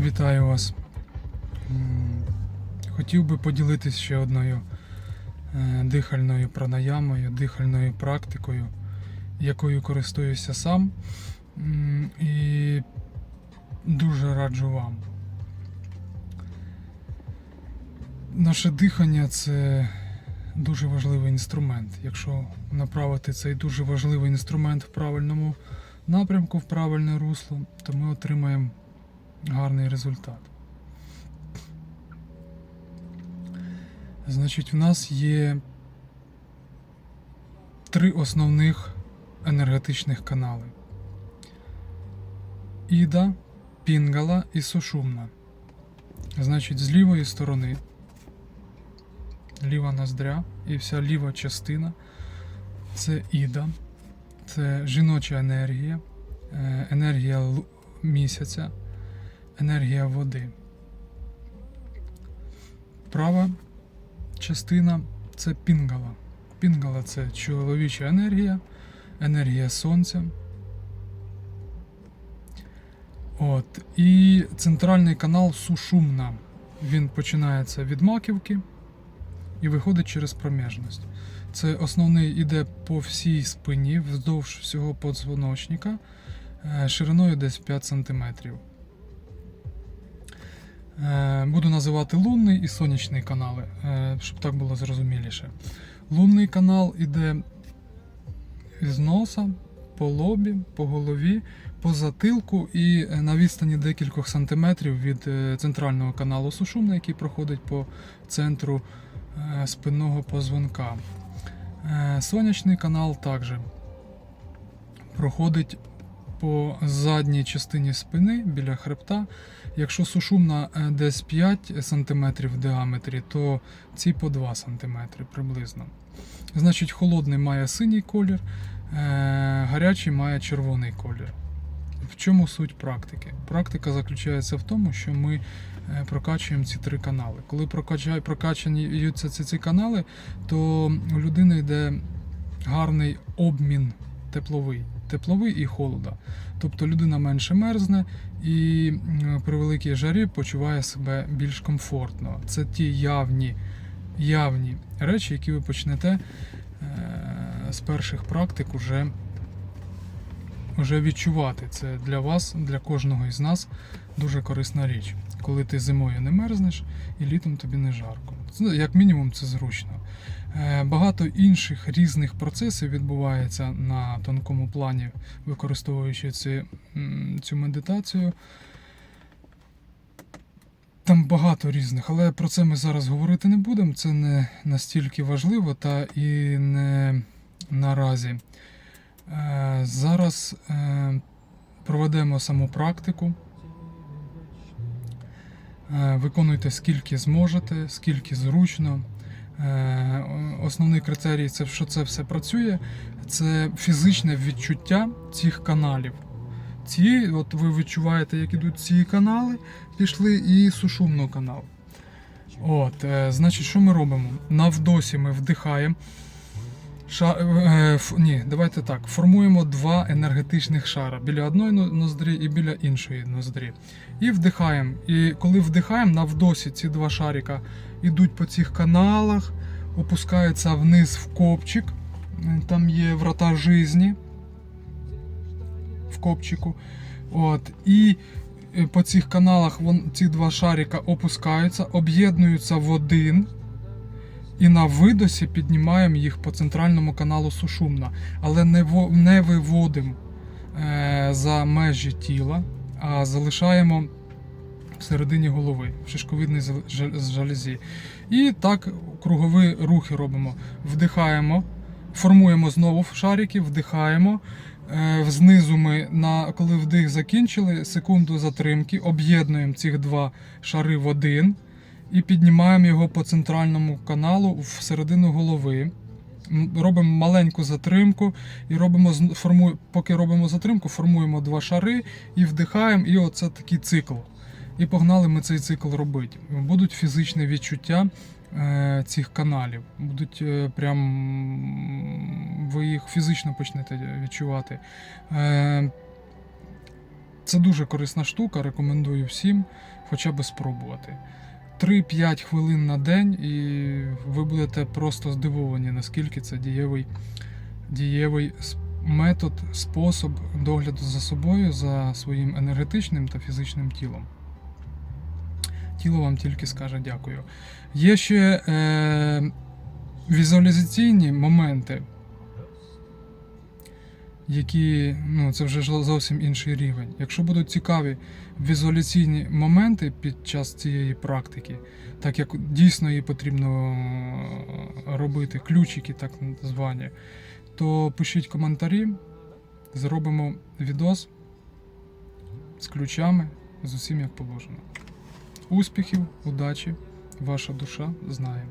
Вітаю вас. Хотів би поділитися ще одною е, дихальною пранаямою, дихальною практикою, якою користуюся сам. І дуже раджу вам. Наше дихання це дуже важливий інструмент. Якщо направити цей дуже важливий інструмент в правильному напрямку, в правильне русло, то ми отримаємо гарний результат. Значить, в нас є три основних енергетичних канали: Іда, Пінгала і Сушумна. Значить, з лівої сторони, ліва ноздря і вся ліва частина це Іда, це жіноча енергія, е, енергія місяця, енергія води. Права частина це пінгала. Пінгала це чоловіча енергія, енергія сонця. От. І центральний канал Сушумна. Він починається від маківки і виходить через проміжність. Це основний іде по всій спині вздовж всього подзвоночника е, шириною десь 5 см. Е, Буду називати лунний і сонячний канали, е, щоб так було зрозуміліше. Лунний канал іде з носа, по лобі, по голові, по затилку і е, на відстані декількох сантиметрів від центрального каналу сушумна, який проходить по центру спинного позвонка. Сонячний канал також проходить по задній частині спини біля хребта. Якщо сушумна е, десь 5 см в діаметрі, то ці по 2 см приблизно. Значить, холодний має синій колір, е, гарячий має червоний колір. В чому суть практики? Практика заключається в тому, що ми е, прокачуємо ці три канали. Коли прокачуються ці, ці канали, то у людини йде гарний обмін тепловий, тепловий і холода. Тобто людина менше мерзне і при великій жарі почуває себе більш комфортно. Це ті явні, явні речі, які ви почнете е, з перших практик уже, уже відчувати. Це для вас, для кожного із нас дуже корисна річ. Коли ти зимою не мерзнеш і літом тобі не жарко. Як мінімум, це зручно. Е, Багато інших різних процесів відбувається на тонкому плані, використовуючи ці, цю медитацію. Там багато різних, але про це ми зараз говорити не будемо. Це не настільки важливо та і не наразі. Е, Зараз е, проведемо саму практику. Е, Виконуйте скільки зможете, скільки зручно. Основний критерій, це що це все працює, це фізичне відчуття цих каналів. Ці, от ви відчуваєте, як ідуть ці канали, пішли і сушумно канал. От, значить, що ми робимо? На вдосі ми вдихаємо. Ша, е, ф, ні, давайте так. Формуємо два енергетичних шара біля одної ноздрі і біля іншої ноздрі. І вдихаємо. І коли вдихаємо, на вдосі ці два шарика йдуть по цих каналах, опускаються вниз в копчик. Е, Там є врата жизні в копчику. От. І е, по цих каналах вон, ці два шарика опускаються, об'єднуються в один. І на видосі піднімаємо їх по центральному каналу Сушумна, але не, не виводимо е, за межі тіла, а залишаємо всередині голови, в шишковидній залізі. І так кругові рухи робимо. Вдихаємо, формуємо знову шарики, вдихаємо. Е, Знизу ми, на, коли вдих закінчили, секунду затримки, об'єднуємо ці два шари в один і піднімаємо його по центральному каналу всередину голови. Робимо маленьку затримку і робимо формує, поки робимо затримку, формуємо два шари і вдихаємо, і оце такий цикл. І погнали ми цей цикл робити. Будуть фізичні відчуття е, цих каналів. Будуть е, прям ви їх фізично почнете відчувати. Е, Це дуже корисна штука, рекомендую всім хоча б спробувати. 3-5 хвилин на день, і ви будете просто здивовані, наскільки це дієвий, дієвий метод, спосіб догляду за собою, за своїм енергетичним та фізичним тілом. Тіло вам тільки скаже дякую. Є ще е, візуалізаційні моменти, які ну, це вже зовсім інший рівень. Якщо будуть цікаві візуалізаційні моменти під час цієї практики, так як дійсно її потрібно е, робити, ключики так звані, то пишіть коментарі, зробимо відос з ключами, з усім як положено. Успіхів, удачі, ваша душа знає.